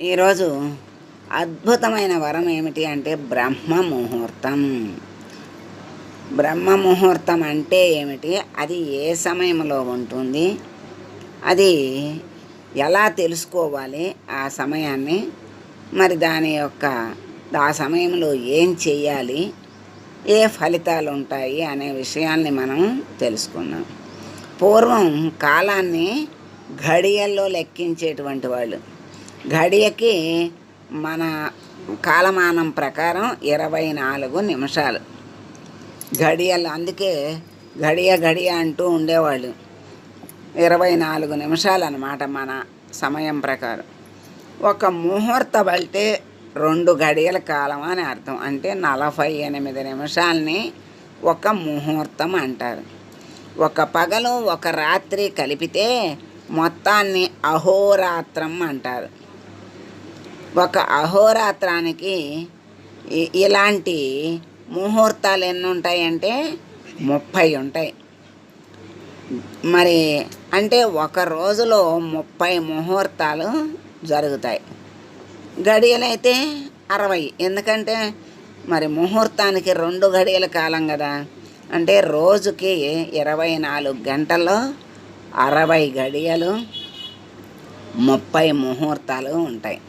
ఈరోజు అద్భుతమైన వరం ఏమిటి అంటే బ్రహ్మ ముహూర్తం బ్రహ్మ ముహూర్తం అంటే ఏమిటి? అది ఏ సమయంలో ఉంటుంది? అది ఎలా తెలుసుకోవాలి ఆ సమయాన్ని? మరి దాని యొక్క ఆ సమయంలో ఏం చేయాలి ఏ ఫలితాలు ఉంటాయి అనే విషయాన్ని మనం తెలుసుకుందాం. పూర్వం కాలాన్ని ఘడియల్లో లెక్కించేటువంటి వాళ్ళు. ఘడియకి మన కాలమానం ప్రకారం ఇరవై నాలుగు నిమిషాలు. ఘడియలు అందుకే గడియ గడియ అంటూ ఉండేవాళ్ళు. ఇరవై నాలుగు నిమిషాలు అనమాట మన సమయం ప్రకారం. ఒక ముహూర్తం అంటే రెండు గడియల కాలం అని అర్థం. అంటే నలభై ఎనిమిది నిమిషాలని ఒక ముహూర్తం అంటారు. ఒక పగలు ఒక రాత్రి కలిపితే మొత్తాన్ని అహోరాత్రం అంటారు. ఒక అహోరాత్రానికి ఇలాంటి ముహూర్తాలు ఎన్ని ఉంటాయంటే ముప్పై ఉంటాయి. మరి అంటే ఒక రోజులో ముప్పై ముహూర్తాలు జరుగుతాయి. గడియలైతే అరవై. ఎందుకంటే మరి ముహూర్తానికి రెండు గడియల కాలం కదా. అంటే రోజుకి ఇరవై నాలుగు గంటల్లో అరవై గడియలు ముప్పై ముహూర్తాలు ఉంటాయి.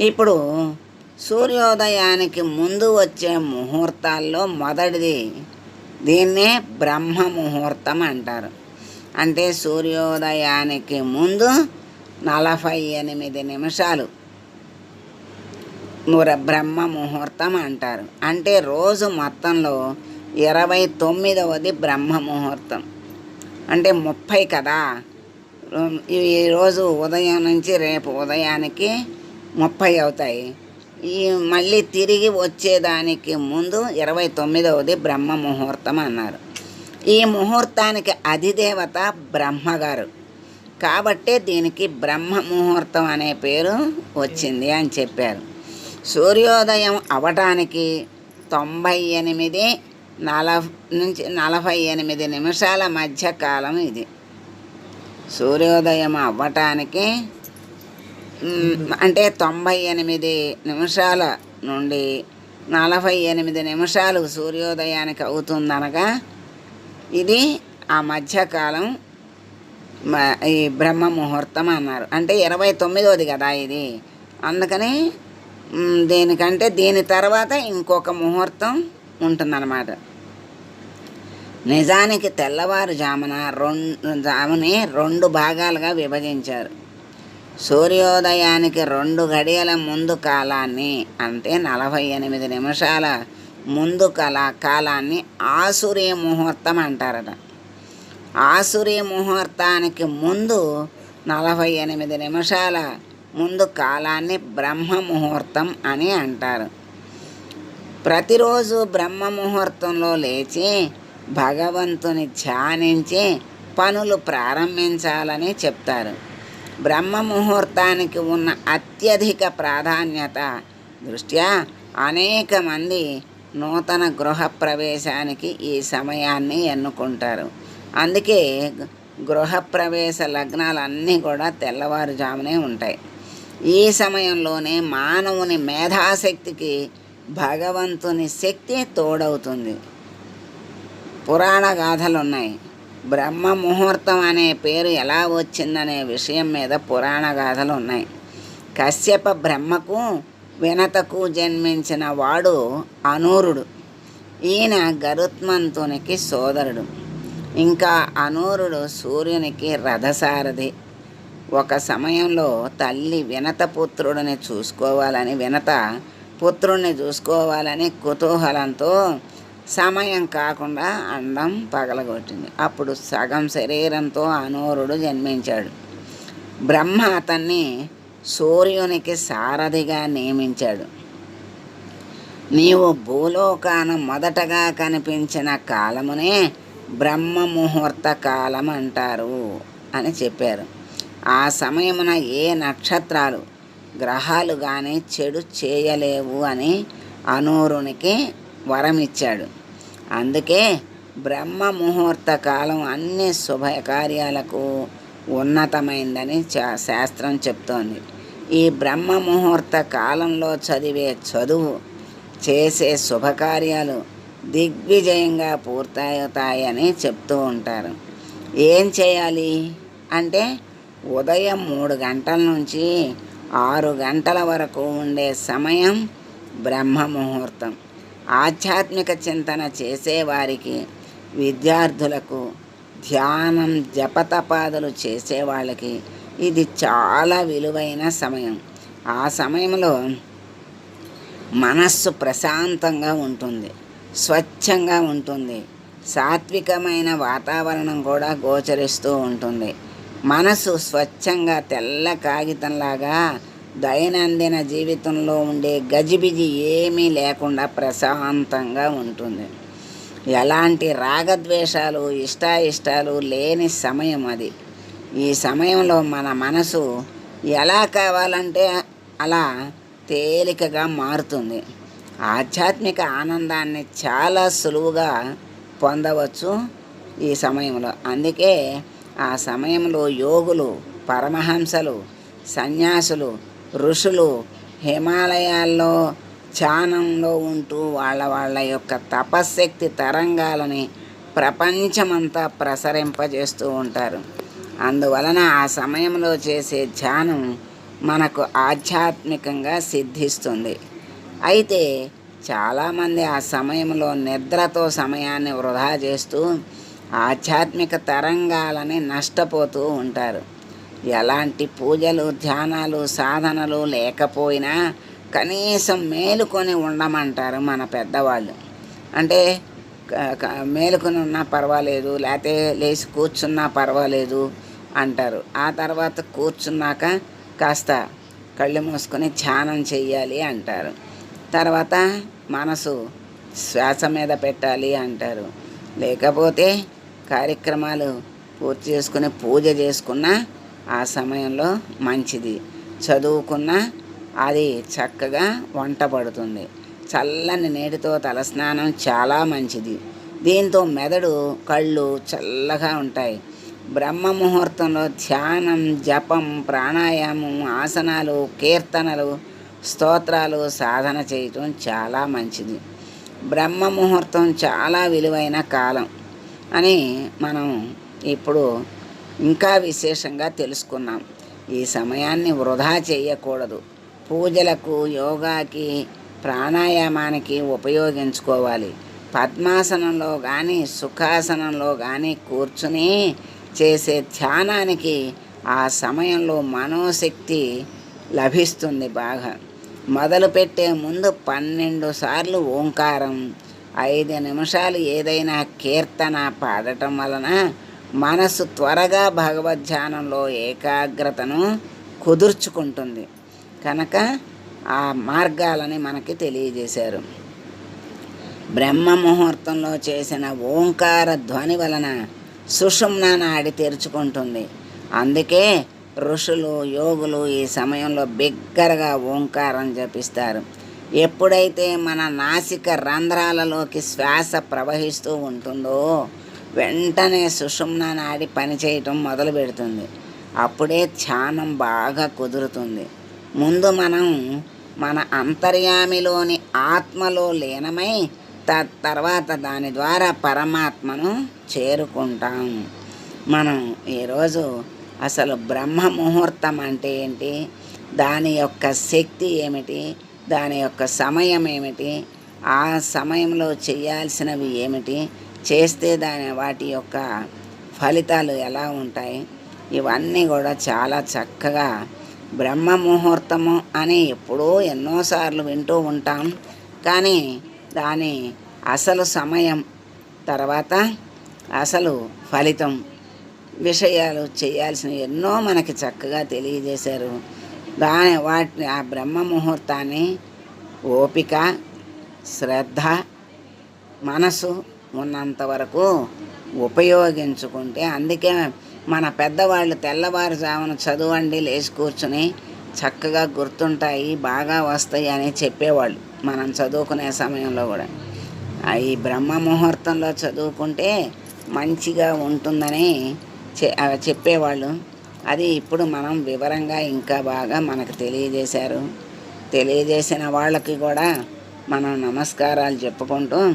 ఇప్పుడు సూర్యోదయానికి ముందు వచ్చే ముహూర్తాల్లో మొదటిది దీన్నే బ్రహ్మ ముహూర్తం అంటారు. అంటే సూర్యోదయానికి ముందు నలభై ఎనిమిది నిమిషాలు బ్రహ్మ ముహూర్తం అంటారు. అంటే రోజు మొత్తంలో ఇరవై తొమ్మిదవది బ్రహ్మ ముహూర్తం. అంటే ముప్పై కదా. ఈరోజు ఉదయం నుంచి రేపు ఉదయానికి ముప్పై అవుతాయి. ఈ మళ్ళీ తిరిగి వచ్చేదానికి ముందు ఇరవై తొమ్మిదవది బ్రహ్మ ముహూర్తం అన్నారు. ఈ ముహూర్తానికి అధిదేవత బ్రహ్మగారు. కాబట్టే దీనికి బ్రహ్మ ముహూర్తం అనే పేరు వచ్చింది అని చెప్పారు. సూర్యోదయం అవటానికి తొంభై ఎనిమిది నలభ నుంచి నలభై ఎనిమిది నిమిషాల మధ్య కాలం ఇది. సూర్యోదయం అవ్వటానికి అంటే తొంభై ఎనిమిది నిమిషాల నుండి నలభై ఎనిమిది నిమిషాలు సూర్యోదయానికి అవుతుందనగా ఇది ఆ మధ్యకాలం ఈ బ్రహ్మ ముహూర్తం అన్నారు. అంటే ఇరవై తొమ్మిదోది కదా ఇది. అందుకని దేనికంటే దీనికంటే దీని తర్వాత ఇంకొక ముహూర్తం ఉంటుందన్నమాట. నిజానికి తెల్లవారుజామున రెండు జాముని రెండు భాగాలుగా విభజించారు. సూర్యోదయానికి రెండు గడియల ముందు కాలాన్ని అంటే నలభై ఎనిమిది నిమిషాల ముందు కల కాలాన్ని ఆసుర్య ముహూర్తం అంటారట. ఆసుర్య ముహూర్తానికి ముందు నలభై ఎనిమిది నిమిషాల ముందు కాలాన్ని బ్రహ్మ ముహూర్తం అని అంటారు. ప్రతిరోజు బ్రహ్మ ముహూర్తంలో లేచి భగవంతుని ధ్యానించి పనులు ప్రారంభించాలని చెప్తారు. బ్రహ్మ ముహూర్తానికి ఉన్న అత్యధిక ప్రాధాన్యత దృష్ట్యా అనేక మంది నూతన గృహప్రవేశానికి ఈ సమయాన్ని ఎన్నుకుంటారు. అందుకే గృహప్రవేశ లగ్నాలన్నీ కూడా తెల్లవారుజామునే ఉంటాయి. ఈ సమయంలోనే మానవుని మేధాశక్తికి భగవంతుని శక్తి తోడవుతుంది. పురాణ గాథలు ఉన్నాయి బ్రహ్మ ముహూర్తం అనే పేరు ఎలా వచ్చిందనే విషయం మీద పురాణ గాథలు ఉన్నాయి. కశ్యప బ్రహ్మకు వినతకు జన్మించిన వాడు అనూరుడు. ఈయన గరుత్మంతునికి సోదరుడు. ఇంకా అనూరుడు సూర్యునికి రథసారథి. ఒక సమయంలో తల్లి వినత పుత్రుడిని చూసుకోవాలని వినత పుత్రుడిని చూసుకోవాలని కుతూహలంతో సమయం కాకుండా అండం పగలగొట్టింది. అప్పుడు సగం శరీరంతో అనూరుడు జన్మించాడు. బ్రహ్మ అతన్ని సూర్యునికి సారథిగా నియమించాడు. నీవు భూలోకాన మొదటగా కనిపించిన కాలమునే బ్రహ్మ ముహూర్త కాలం అంటారు అని చెప్పారు. ఆ సమయమున ఏ నక్షత్రాలు గ్రహాలు కానీ చెడు చేయలేవు అని అనూరునికి వరం ఇచ్చాడు అందుకే బ్రహ్మ ముహూర్త కాలం అన్ని శుభకార్యాలకు ఉన్నతమైందని చా- శాస్త్రం చెప్తోంది. ఈ బ్రహ్మ ముహూర్త కాలంలో చదివే చదువు చేసే శుభకార్యాలు దిగ్విజయంగా పూర్తవుతాయని చెప్తూ ఉంటారు. ఏం చేయాలి? అంటే ఉదయం మూడు గంటల నుంచి ఆరు గంటల వరకు ఉండే సమయం బ్రహ్మ ముహూర్తం ఆధ్యాత్మిక చింతన చేసేవారికి విద్యార్థులకు ధ్యానం జపతపాదులు చేసే వాళ్ళకి ఇది చాలా విలువైన సమయం. ఆ సమయంలో మనస్సు ప్రశాంతంగా ఉంటుంది స్వచ్ఛంగా ఉంటుంది సాత్వికమైన వాతావరణం కూడా గోచరిస్తూ ఉంటుంది. మనసు స్వచ్ఛంగా తెల్ల కాగితంలాగా దైనందిన జీవితంలో ఉండే గజిబిజి ఏమీ లేకుండా ప్రశాంతంగా ఉంటుంది. ఎలాంటి రాగద్వేషాలు ఇష్టాయిష్టాలు లేని సమయం అది. ఈ సమయంలో మన మనసు ఎలా కావాలంటే అలా తేలికగా మారుతుంది. ఆధ్యాత్మిక ఆనందాన్ని చాలా సులువుగా పొందవచ్చు ఈ సమయంలో. అందుకే ఆ సమయంలో యోగులు పరమహంసలు సన్యాసులు ఋషులు హిమాలయాల్లో ధ్యానంలో ఉంటూ వాళ్ళ వాళ్ళ యొక్క తపశ్శక్తి తరంగాలని ప్రపంచమంతా ప్రసరింపజేస్తూ ఉంటారు. అందువలన ఆ సమయంలో చేసే ధ్యానం మనకు ఆధ్యాత్మికంగా సిద్ధిస్తుంది. అయితే చాలామంది ఆ సమయంలో నిద్రతో సమయాన్ని వృధా చేస్తూ ఆధ్యాత్మిక తరంగాలని నష్టపోతూ ఉంటారు. ఎలాంటి పూజలు ధ్యానాలు సాధనలు లేకపోయినా కనీసం మేలుకొని ఉండమంటారు మన పెద్దవాళ్ళు. అంటే మేలుకొని ఉన్నా పర్వాలేదు లేకపోతే లేచి కూర్చున్నా పర్వాలేదు అంటారు. ఆ తర్వాత కూర్చున్నాక కాస్త కళ్ళు మూసుకొని ధ్యానం చెయ్యాలి అంటారు. తర్వాత మనసు శ్వాస మీద పెట్టాలి అంటారు. లేకపోతే కార్యక్రమాలు పూర్తి చేసుకుని పూజ చేసుకున్నా ఆ సమయంలో మంచిది. చదువుకున్న అది చక్కగా వంట పడుతుంది. చల్లని నీటితో తలస్నానం చాలా మంచిది. దీంతో మెదడు కళ్ళు చల్లగా ఉంటాయి. బ్రహ్మ ముహూర్తంలో ధ్యానం జపం ప్రాణాయామం ఆసనాలు కీర్తనలు స్తోత్రాలు సాధన చేయటం చాలా మంచిది. బ్రహ్మ ముహూర్తం చాలా విలువైన కాలం అని మనం ఇప్పుడు ఇంకా విశేషంగా తెలుసుకున్నాం. ఈ సమయాన్ని వృధా చేయకూడదు. పూజలకు యోగాకి ప్రాణాయామానికి ఉపయోగించుకోవాలి. పద్మాసనంలో కానీ సుఖాసనంలో కానీ కూర్చుని చేసే ధ్యానానికి ఆ సమయంలో మనోశక్తి లభిస్తుంది బాగా. మొదలుపెట్టే ముందు పన్నెండు సార్లు ఓంకారం ఐదు నిమిషాలు ఏదైనా కీర్తన పాడటం వలన మనసు త్వరగా భగవద్ధ్యానంలో ఏకాగ్రతను కుదుర్చుకుంటుంది. కనుక ఆ మార్గాలని మనకి తెలియజేశారు. బ్రహ్మ ముహూర్తంలో చేసిన ఓంకార ధ్వని వలన సుషుమ్న నాడి తెరుచుకుంటుంది. అందుకే ఋషులు యోగులు ఈ సమయంలో బిగ్గరగా ఓంకారం జపిస్తారు. ఎప్పుడైతే మన నాసిక రంధ్రాలలోకి శ్వాస ప్రవహిస్తూ ఉంటుందో వెంటనే సుషుమ్న నాడి పనిచేయటం మొదలు పెడుతుంది. అప్పుడే ధ్యానం బాగా కుదురుతుంది. ముందు మనం మన అంతర్యామిలోని ఆత్మలో లీనమై త- తర్వాత దాని ద్వారా పరమాత్మను చేరుకుంటాం. మనం ఈరోజు అసలు బ్రహ్మ ముహూర్తం అంటే ఏంటి? దాని యొక్క శక్తి ఏమిటి? దాని యొక్క సమయం ఏమిటి? ఆ సమయంలో చేయాల్సినవి ఏమిటి? చేస్తే దాని వాటి యొక్క ఫలితాలు ఎలా ఉంటాయి? ఇవన్నీ కూడా చాలా చక్కగా బ్రహ్మ ముహూర్తము అని ఎప్పుడో ఎన్నోసార్లు వింటూ ఉంటాం. కానీ దాని అసలు సమయం తర్వాత అసలు ఫలితం విషయాలు చేయాల్సిన ఎన్నో మనకి చక్కగా తెలియజేశారు. దాని వాటిని ఆ బ్రహ్మ ముహూర్తాన్ని ఓపిక శ్రద్ధ మనసు ఉన్నంత వరకు ఉపయోగించుకుంటే అందుకే మన పెద్దవాళ్ళు తెల్లవారుజామున చదవండి లేచి కూర్చుని చక్కగా గుర్తుంటాయి బాగా వస్తాయి అని చెప్పేవాళ్ళు మనం చదువుకునే సమయంలో కూడా. ఆ ఈ బ్రహ్మ ముహూర్తంలో చదువుకుంటే మంచిగా ఉంటుందని చె- చెప్పేవాళ్ళు. అది ఇప్పుడు మనం వివరంగా ఇంకా బాగా మనకు తెలియజేశారు. తెలియజేసిన వాళ్ళకి కూడా మనం నమస్కారాలు చెప్పుకుంటూ